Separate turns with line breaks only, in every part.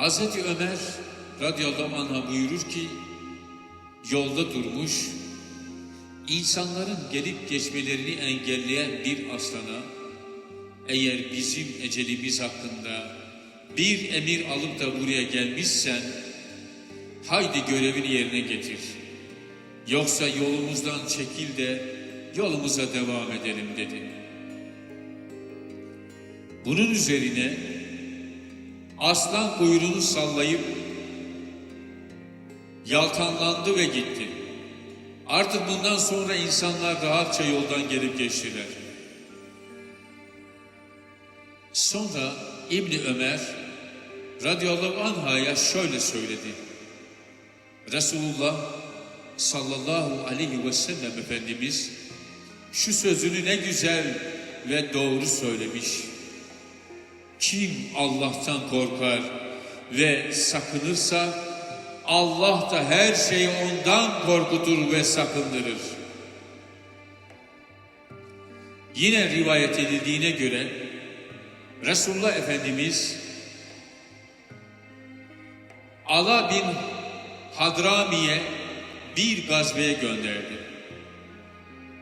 Hazreti Ömer radıyallahu anh'a buyurur ki yolda durmuş insanların gelip geçmelerini engelleyen bir aslana eğer bizim ecelimiz hakkında bir emir alıp da buraya gelmişsen haydi görevini yerine getir. Yoksa yolumuzdan çekil de yolumuza devam edelim dedi. Bunun üzerine aslan kuyruğunu sallayıp yaltanlandı ve gitti. Artık bundan sonra insanlar rahatça yoldan gelip geçtiler. Sonra İbni Ömer radıyallahu anh'a şöyle söyledi. Resulullah sallallahu aleyhi ve sellem Efendimiz şu sözünü ne güzel ve doğru söylemiş. Kim Allah'tan korkar ve sakınırsa Allah da her şeyi ondan korkutur ve sakındırır. Yine rivayet edildiğine göre Resulullah Efendimiz Ala bin Hadrami'ye bir gazveye gönderdi.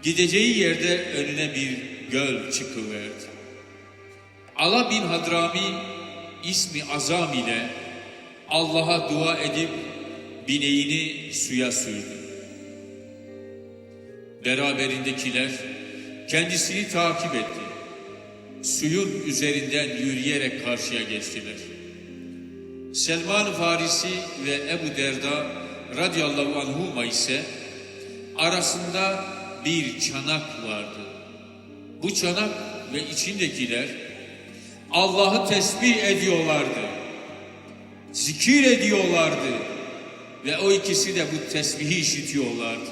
Gideceği yerde önüne bir göl çıkıverdi. Ala bin Hadrami ismi azam ile Allah'a dua edip bineğini suya sürdü. Beraberindekiler kendisini takip etti. Suyun üzerinden yürüyerek karşıya geçtiler. Selman Farisi ve Ebu Derda radıyallahu anhuma ise arasında bir çanak vardı. Bu çanak ve içindekiler Allah'ı tesbih ediyorlardı. Zikir ediyorlardı. Ve o ikisi de bu tesbihi işitiyorlardı.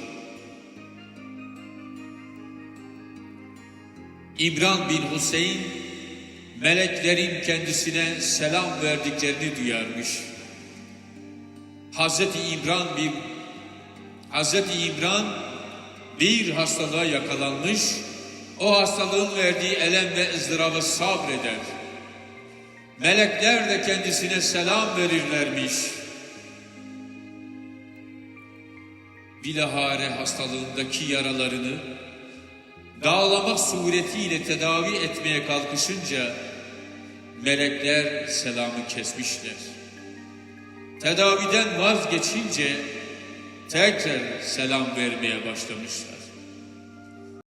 İmran bin Hüseyin meleklerin kendisine selam verdiklerini duyarmış. Hazreti İmran bir Hazreti İmran bir hastalığa yakalanmış. O hastalığın verdiği elem ve ızdırabı sabreder. Melekler de kendisine selam verirlermiş. Bilahare hastalığındaki yaralarını dağlamak suretiyle tedavi etmeye kalkışınca melekler selamı kesmişler. Tedaviden vazgeçince tekrar selam vermeye başlamışlar.